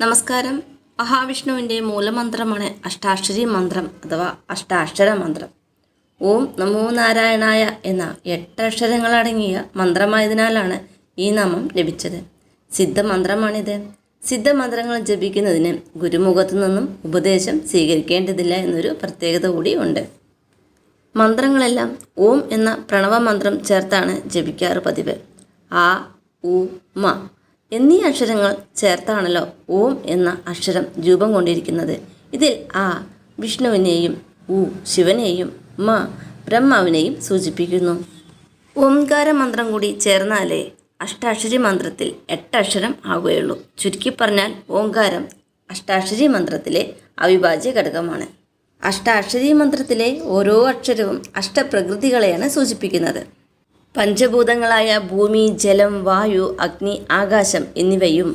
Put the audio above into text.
നമസ്കാരം. മഹാവിഷ്ണുവിന്റെ മൂലമന്ത്രമാണ് അഷ്ടാക്ഷരി മന്ത്രം അഥവാ അഷ്ടാക്ഷര മന്ത്രം. ഓം നമോ നാരായണായ എന്ന എട്ടക്ഷരങ്ങളടങ്ങിയ മന്ത്രമായതിനാലാണ് ഈ നാമം ലഭിച്ചത്. സിദ്ധമന്ത്രമാണിത്. സിദ്ധമന്ത്രങ്ങൾ ജപിക്കുന്നതിന് ഗുരുമുഖത്തു നിന്നും ഉപദേശം സ്വീകരിക്കേണ്ടതില്ല എന്നൊരു പ്രത്യേകത കൂടി ഉണ്ട്. മന്ത്രങ്ങളെല്ലാം ഓം എന്ന പ്രണവ മന്ത്രം ചേർത്താണ് ജപിക്കാറ് പതിവ്. ആ ഉ മ എന്നീ അക്ഷരങ്ങൾ ചേർത്താണല്ലോ ഓം എന്ന അക്ഷരം രൂപം കൊണ്ടിരിക്കുന്നത്. ഇതിൽ ആ വിഷ്ണുവിനെയും ഉ ശിവനെയും മ ബ്രഹ്മാവിനെയും സൂചിപ്പിക്കുന്നു. ഓംകാര മന്ത്രം കൂടി ചേർന്നാലേ അഷ്ടാക്ഷരി മന്ത്രത്തിൽ എട്ടക്ഷരം ആകുകയുള്ളൂ. ചുരുക്കി പറഞ്ഞാൽ ഓംകാരം അഷ്ടാക്ഷരി മന്ത്രത്തിലെ അവിഭാജ്യ ഘടകമാണ്. അഷ്ടാക്ഷരി മന്ത്രത്തിലെ ഓരോ അക്ഷരവും അഷ്ടപ്രകൃതികളെയാണ് സൂചിപ്പിക്കുന്നത്. പഞ്ചഭൂതങ്ങളായ ഭൂമി ജലം വായു അഗ്നി ആകാശം എന്നിവയും